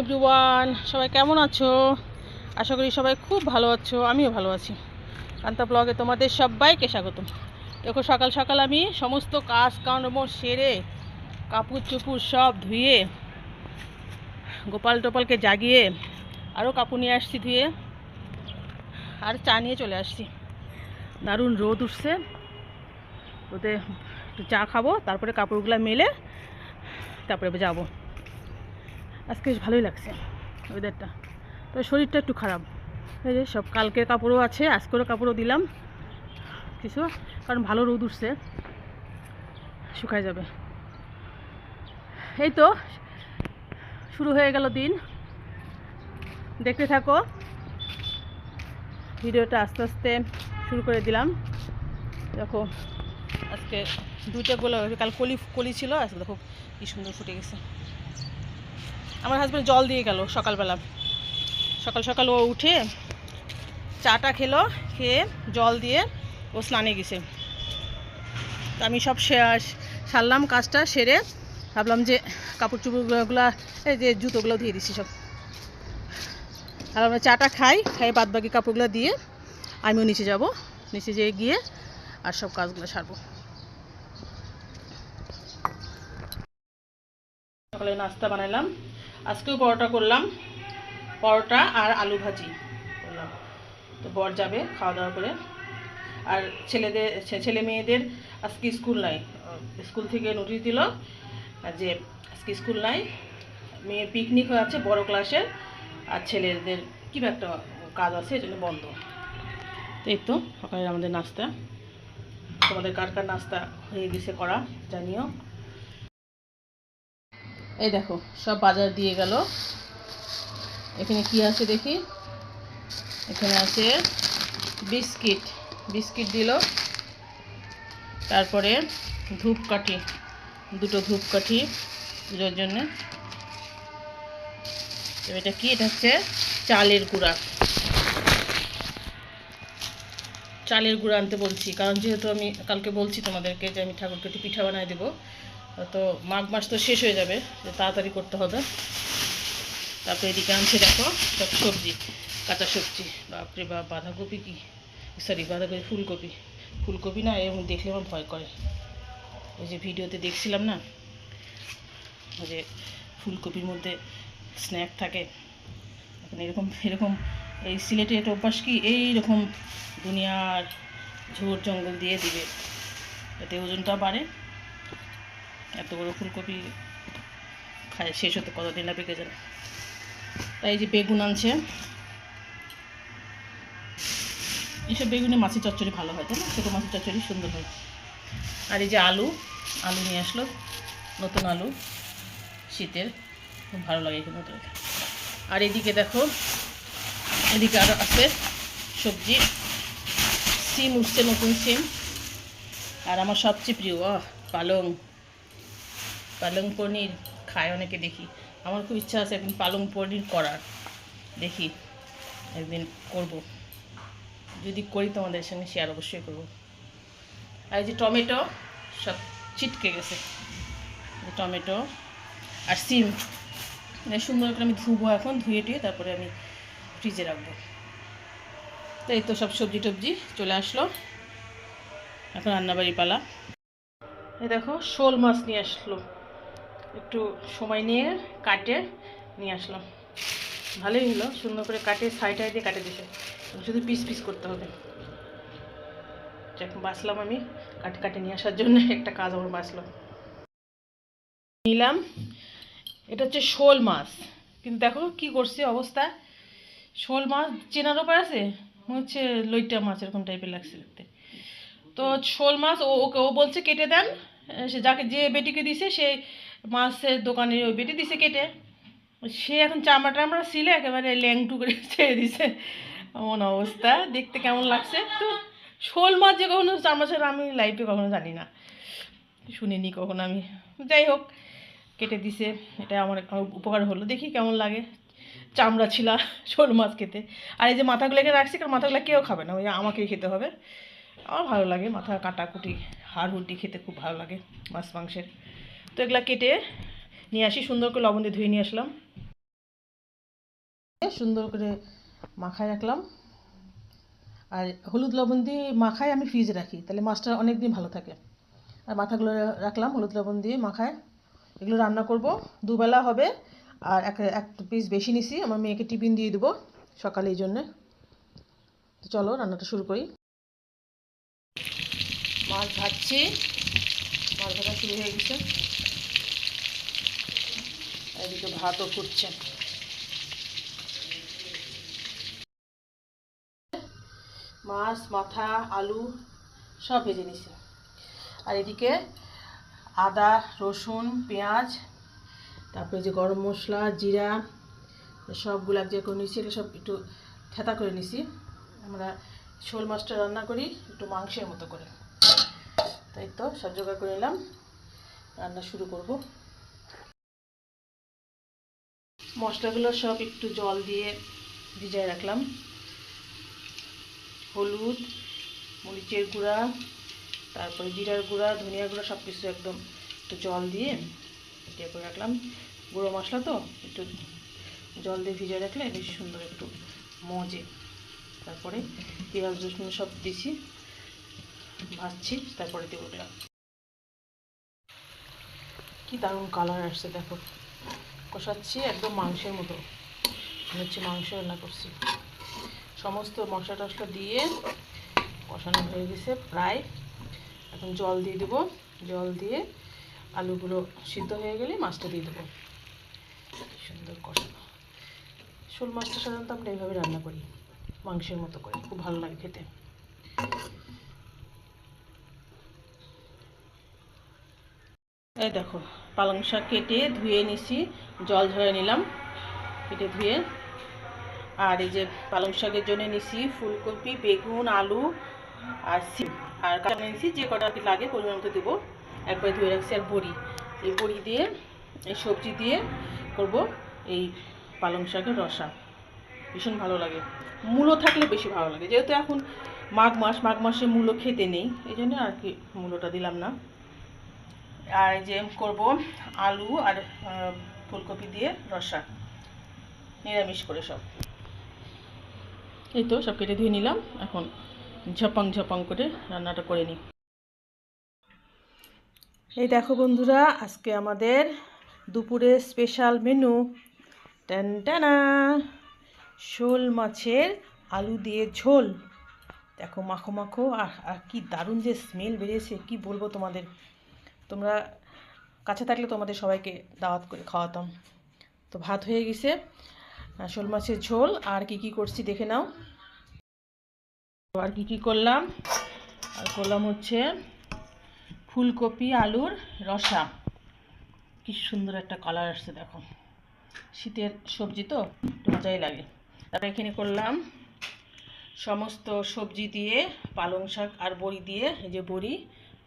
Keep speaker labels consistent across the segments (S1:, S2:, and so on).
S1: Everyone সবাই কেমন আছো? আশা করি সবাই খুব ভালো আছো, আমিও ভালো আছি। কান্তা ব্লগে তোমাদের সবাইকে স্বাগতম। দেখো, সকাল সকাল আমি সমস্ত কাজ কর্ম সেরে কাপড় চুপুর সব ধুয়ে, গোপাল টোপালকে জাগিয়ে আরও কাপড় নিয়ে আসছি ধুয়ে, আর চা নিয়ে চলে আসছি। দারুণ রোদ উঠছে। রোদে চা খাব, তারপরে কাপড়গুলো মেলে তারপরে যাব। আজকে বেশ ভালোই লাগছে ওয়েদারটা তবে শরীরটা একটু খারাপ। এই যে সব কালকের কাপড়ও আছে, আজকেরও কাপড়ও দিলাম। কিছু, কারণ ভালো রোদ উঠছে। শুকায় যাবে। এই তো, শুরু হয়ে গেল দিন। দেখতে থাকো। ভিডিওটা আস্তে আস্তে শুরু করে দিলাম। দেখো, আজকে দুইটা গোলা কাল কলি কলি ছিল, আজকে দেখো কি সুন্দর ফুটে গেছে। আমার হাজব্যান্ড জল দিয়ে গেল সকালবেলা। সকাল সকাল ও উঠে চাটা খেলো, খেয়ে জল দিয়ে ও স্নানে গেছে। তো আমি সব সারলাম, কাজটা সেরে ভাবলাম যে কাপড় চুপড়গুলো, এই যে জুতোগুলো দিয়ে দিছি সব। আর আমরা চাটা খাই খাই বাদ বাকি কাপড়গুলো দিয়ে আমিও নিচে যাব। নিচে যেয়ে গিয়ে আর সব কাজগুলো সারবো। সকালে নাস্তা বানাইলাম। আজকেও পরোটা করলাম। পরোটা আর আলু ভাজি করলাম। তো বর যাবে খাওয়া দাওয়া করে। আর ছেলেদের ছেলে মেয়েদের আজকে স্কুল নাই। স্কুল থেকে নোটিশ দিল যে আজকে স্কুল নাই। মেয়ে পিকনিক হয়ে আছে বড় ক্লাসের। আর ছেলেদের কী একটা কাজ আছে, এই জন্য বন্ধ। এই তো সকালে আমাদের নাস্তা। তোমাদের কার কার নাস্তা হয়ে গেছে করা জানিও। এই দেখো, সব বাজার দিয়ে গেল। এখানে কি আছে দেখি? এখানে আছে বিস্কিট। বিস্কিট দিল। তারপরে ধূপকাঠি, দুটো ধূপকাঠি পুজোর জন্যে। এটা কি? এটা হচ্ছে চালের গুঁড়া। চালের গুঁড়া আনতে বলছি, কারণ যেহেতু আমি কালকে বলছি তোমাদেরকে যে আমি ঠাকুরকে একটু পিঠা বানায় দেবো তো মাঘ মাস তো শেষ হয়ে যাবে তাড়াতাড়ি করতে হবে। তারপরে এদিকে আনছে দেখো, সব সবজি, কাঁচা সবজি। বাপরে বাপ, বাঁধাকপি কি? সরি বাঁধাকপি, ফুলকপি। ফুলকপি না, এরকম দেখলে আমার ভয় করে। ওই যে ভিডিওতে দেখছিলাম না ওই যে ফুলকপির মধ্যে স্ন্যাক থাকে। এখন এরকম এরকম, এই সিলেটে একটা অভ্যাস কি? এইরকম দুনিয়ার ঝোড় জঙ্গল দিয়ে দিবে, যাতে ওজনটা বাড়ে। এত বড় ফুলকপি খায়, শেষ হতে কতদিন না পেকে যাবে তাই এই যে বেগুন আনছে। এইসব বেগুনে মাছের চচ্চড়ি ভালো হয়, তাই না? ছোটো মাছের চচ্চড়ি সুন্দর হয়। আর এই যে আলু আলু নিয়ে আসলো, নতুন আলু, শীতের, খুব ভালো লাগে এখানে নতুন আর এদিকে দেখো, এদিকে আরও আছে সবজি। সিম উঠছে, নতুন সিম। আর আমার সবচেয়ে প্রিয় পালং। পালং পনির খায় অনেকে দেখি। আমার খুব ইচ্ছা আছে একদিন পালং পনির করার। দেখি একদিন করব। যদি করি তোমাদের সঙ্গে শেয়ার অবশ্যই করব। আর এই যে টমেটো, সব ছিটকে গেছে। টমেটো আর সিম। মানে সুন্দর করে আমি ধুবো এখন, ধুয়ে টুয়ে তারপরে আমি ফ্রিজে রাখব। তো এই তো সব সবজি টবজি চলে আসলো। এখন রান্নাবাড়ি পালা। এই দেখো শোল মাছ নিয়ে আসলো। একটু সময় নিয়ে কাটে, নিয়ে আসলাম। ভালোই হলো, সুন্দর করে কাটে, সাইড দিয়ে কাটে দিছে। শুধু পিস পিস করতে হবে। এখন বাঁচলাম আমি কাটে কাটে নিয়ে আসার জন্য, একটা কাজ আমার বাঁচলো। নিলাম। এটা হচ্ছে শোল মাছ। কিন্তু দেখো কি করছে অবস্থা। শোল মাছ চেনার ওপর আছে? মনে হচ্ছে লইটা মাছ এরকম টাইপের লাগছে দেখতে। তো শোল মাছ ও ওকে, ও বলছে কেটে দেন। সে যাকে যে বেটিকে দিছে, সে মাছের দোকানে ওই বেটি দিছে কেটে। সে এখন চামড়া টামড়া ছিলে, একেবারে ল্যাংটু করে ছেড়ে দিছে। এমন অবস্থা, দেখতে কেমন লাগছে? তো শোল মাছ যে কখনো চামড়া ছাড়া আমি লাইফে কখনো জানি না। শুনিনি কখনো আমি। যাই হোক, কেটে দিছে। এটা আমার উপকার হলো। দেখি কেমন লাগে। চামড়া ছিলা, শোল মাছ খেতে। আর এই যে মাথাগুলো মাথাগুলোকে রাখছি, কারণ মাথাগুলো কেউ খাবে না। ওই আমাকেই খেতে হবে। আমার ভালো লাগে মাথা কাটাকুটি হাড় হুড্ডি খেতে খুব ভালো লাগে, মাছ মাংসের। তো এগুলা কেটে নিয়ে আসি, সুন্দর করে লবণ দিয়ে ধুয়ে নিয়ে আসলাম। সুন্দর করে মাখায় রাখলাম। আর হলুদ লবণ দিয়ে মাখায় আমি ফ্রিজে রাখি, তাহলে মাছটা অনেক দিন ভালো থাকে। আর মাথাগুলো রাখলাম, হলুদ লবণ দিয়ে মাখায়। এগুলো রান্না করব, দুবেলা হবে। আর এক এক পিস বেশি নিছি, আমার মেয়েকে টিফিন দিয়ে দেবো সকালে এই জন্যে। তো চলো, রান্নাটা শুরু করি। মাছ ভাজছি, মাছ ভাজা শুরু হয়ে গেছে। এদিকে ভাতও ফুটছে। মাছ, মাথা, আলু, সব ভেজে নিছি। আর এদিকে আদা, রসুন, পেঁয়াজ, তারপরে যে গরম মশলা, জিরা, সবগুলো এক জায়গায় করে নিছি এটা সব একটু থেতা করে নিছি। আমরা শোল মাছটা রান্না করি একটু মাংসের মতো করে। তাই তো সব জোগাড় করে নিলাম। রান্না শুরু করব। মশলাগুলো সব একটু জল দিয়ে ভিজায় রাখলাম। হলুদ, মরিচের গুঁড়া, তারপরে জিরার গুঁড়া ধনিয়ার গুঁড়া সব কিছু একদম একটু জল দিয়ে ইয়ে করে রাখলাম। গুঁড়ো মশলা তো, একটু জল দিয়ে ভিজে রাখলে বেশ সুন্দর একটু মজে। তারপরে পেঁয়াজ, রসুন সব দিছি, ভাজছি, তারপরে দিয়ে ওগুলো কি দারুণ কালার আসছে, দেখো। কষাচ্ছি একদম মাংসের মতো। হচ্ছে মাংস রান্না করছি। সমস্ত মশলা টশলা দিয়ে কষানো হয়ে গেছে প্রায়। এখন জল দিয়ে দেবো। জল দিয়ে আলুগুলো সিদ্ধ হয়ে গেলে মাছটা দিয়ে দেবো। সুন্দর কষানো। শোল মাছটা সাধারণত আমরা এইভাবে রান্না করি, মাংসের মতো করে। খুব ভালো লাগে খেতে। এই দেখো, পালং শাক কেটে ধুয়ে নিছি, জল ঝরে নিলাম, কেটে ধুয়ে। আর এই যে পালং শাকের জন্য নিছি ফুলকপি, বেগুন, আলু আর সিম। আর কাঁচা নিছি, যে কটা লাগে পরিমাণ মতো দেবো। একবার ধুয়ে রাখছি আর বড়ি। এই বড়ি দিয়ে, এই সবজি দিয়ে করব এই পালং শাকের রসা। ভীষণ ভালো লাগে। মূলো থাকলে বেশি ভালো লাগে। যেহেতু এখন মাঘ মাস, মাঘ মাসে মূলো খেতে নেই, এই জন্য আর কি মূলোটা দিলাম না। আর যে করব আলু আর ফুলকপি দিয়ে রসা। নিরামিষ করে সব। এই তো সব কেটে ধুয়ে নিলাম। এখন ঝপাং ঝপাং করে রান্নাটা করে নিই। এই দেখো বন্ধুরা, আজকে আমাদের দুপুরে স্পেশাল মেনু। টান, টানা। শোল মাছের আলু দিয়ে ঝোল। দেখো মাখো মাখো আর আর কি দারুণ যে স্মেল বেরিয়েছে, কি বলব তোমাদের? তোমরা কাছে থাকলে তোমাদের সবাইকে দাওয়াত করে খাওয়াতাম। তো ভাত হয়ে গেছে শোল মাছের ঝোল, আর কি কি করছি দেখে নাও। আর কি কি করলাম? আর করলাম হচ্ছে ফুলকপি, আলুর রসা। কি সুন্দর একটা কালার আসছে দেখো। শীতের সবজি তো, মজাই লাগে। তারপরে এখানে করলাম সমস্ত সবজি দিয়ে পালং শাক আর বড়ি দিয়ে, এই যে বড়ি,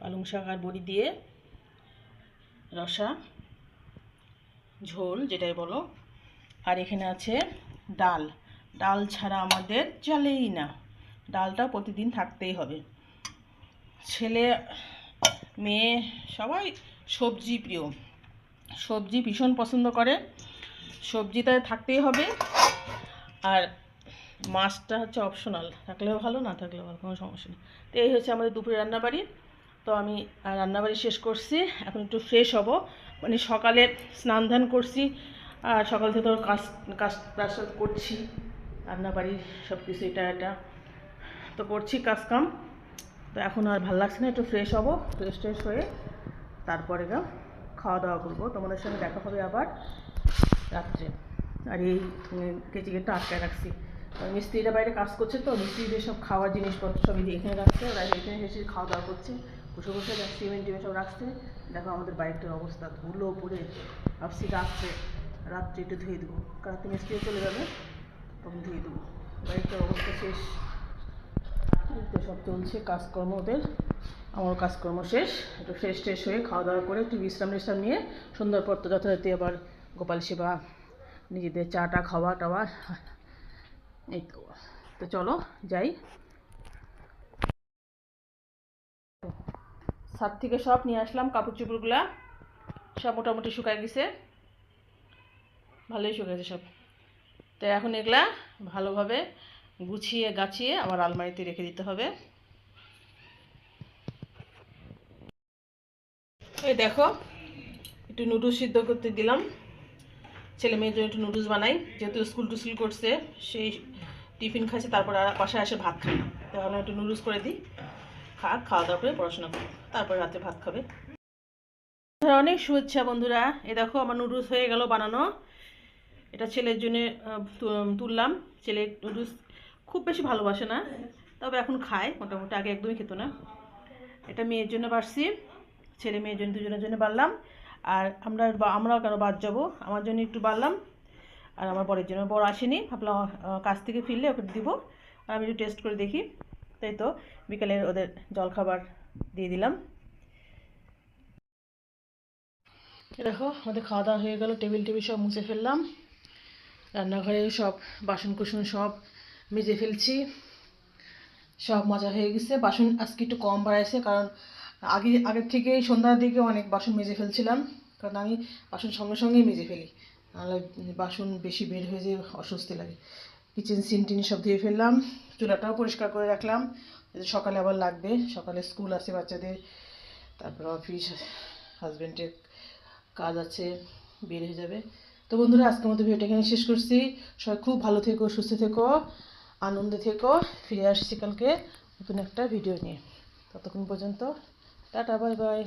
S1: পালং শাক আর বড়ি দিয়ে রসা, ঝোল যেটাই বলো। আর এখানে আছে ডাল। ডাল ছাড়া আমাদের চলেই না। ডালটা প্রতিদিন থাকতেই হবে। ছেলে, মেয়ে সবাই সবজি প্রিয়। সবজি ভীষণ পছন্দ করে। সবজিটা থাকতেই হবে। আর মাছটা হচ্ছে অপশনাল থাকলেও ভালো, না থাকলেও ভালো, কোনো সমস্যা নেই। তো এই হচ্ছে আমাদের দুপুরে রান্নাবাড়ি। তো আমি রান্নাবাড়ি শেষ করছি। এখন একটু ফ্রেশ হব। মানে সকালে স্নান ধান করছি, আর সকাল থেকে তো কাজ কাজ কাজ করছি। রান্নাবাড়ির সব কিছু এটা এটা। তো করছি কাজ কাম তো এখন আর ভালো লাগছে না, একটু ফ্রেশ হব ফ্রেশ ট্রেশ হয়ে তারপরে গা খাওয়া দাওয়া করব। তোমাদের সঙ্গে দেখা হবে আবার রাত্রে। আর এই কেচিকেটটা আটকায় রাখছি। মিস্ত্রিরা বাইরে কাজ করছে তো, মিস্ত্রিদের সব খাওয়ার জিনিসপত্র সব এই এখানে রাখছে, ওরা এখানে এসে খাওয়া দাওয়া করছে। বসে বসে দেখ, সিমেন্ট টিমেন্ট সব রাখছে। দেখো আমাদের বাইকটার অবস্থা, ধুলো পড়ে, ভাবছি রাত্রে রাত্রে একটু ধুয়ে দেবো। কারণ তুমি মিস্ত্রি চলে যাবে, তখন ধুয়ে দেবো। বাইকটার অবস্থা শেষ। সব চলছে, কাজকর্ম ওদের। আমার কাজকর্ম শেষ। একটু ফ্রেশ ট্রেশ হয়ে খাওয়া দাওয়া করে একটু বিশ্রাম টিশ্রাম নিয়ে সুন্দর পর তো যথারীতি আবার গোপাল সেবা, নিজেদের চাটা খাওয়া টাওয়া এই তো। তো চলো, যাই। ছাদ থেকে সব নিয়ে আসলাম কাপড় চোপড়গুলা সব মোটামুটি শুকায় গেছে। ভালোই শুকাইছে সব। তো এখন এগুলা ভালোভাবে গুছিয়ে গাছিয়ে আবার আলমারিতে রেখে দিতে হবে। এই দেখো, একটু নুডলস সিদ্ধ করতে দিলাম। ছেলে মেয়ের জন্য একটু নুডলস বানাই, যেহেতু স্কুল টুস্কুল করছে, সেই টিফিন খাচ্ছে তারপর আর বাসায় আসে ভাত খাই তাহলে একটু নুডলস করে দিই। খাক খাওয়া দাওয়া করে পড়াশোনা করো। তারপরে রাতে ভাত খাবে। অনেক শুভেচ্ছা বন্ধুরা। এ দেখো আমার নুডলস হয়ে গেল বানানো। এটা ছেলের জন্য তুললাম। ছেলে নুডলস খুব বেশি ভালোবাসে না, তবে এখন খায়। মোটামুটি আগে একদমই খেত না। এটা মেয়ের জন্য বাড়ছি। ছেলে মেয়ের জন্য, দুজনের জন্য বাড়লাম। আর আমরা আমরাও কেন বাদ যাব? আমার জন্য একটু বাড়লাম। আর আমার বরের জন্য। বড় আসেনি। ভাবলাম কাজ থেকে ফিরলে ওকে দিব। আর আমি একটু টেস্ট করে দেখি। তাই তো, বিকালের ওদের জলখাবার দিয়ে দিলাম দেখো, আমাদের খাওয়া দাওয়া হয়ে গেল টেবিল টেবিল সব মুছে ফেললাম। রান্নাঘরে সব বাসন কুসন সব মেজে ফেলছি। সব মজা হয়ে গেছে। বাসন আজকে একটু কম বাড়াইছে, কারণ আগে, আগের থেকে সন্ধ্যার দিকে অনেক বাসন মেজে ফেলছিলাম। কারণ আমি বাসন সঙ্গে সঙ্গেই মেজে ফেলি। নাহলে বাসন বেশি বের হয়ে যেয়ে অস্বস্তি লাগে। কিচেন সিন টিন সব ধুয়ে ফেললাম। চুলাটাও পরিষ্কার করে রাখলাম। সকালে আবার লাগবে। সকালে স্কুল আছে বাচ্চাদের। তারপর অফিস হাজব্যান্ডের কাজ আছে, বের হয়ে যাবে। তো বন্ধুরা, আজকের মতো ভিডিওটা এখানে শেষ করছি। সবাই খুব ভালো থেকো, সুস্থ থেকো, আনন্দে থেকো। ফিরে আসছি কালকে নতুন একটা ভিডিও নিয়ে। ততক্ষণ পর্যন্ত, টাটা বাই বাই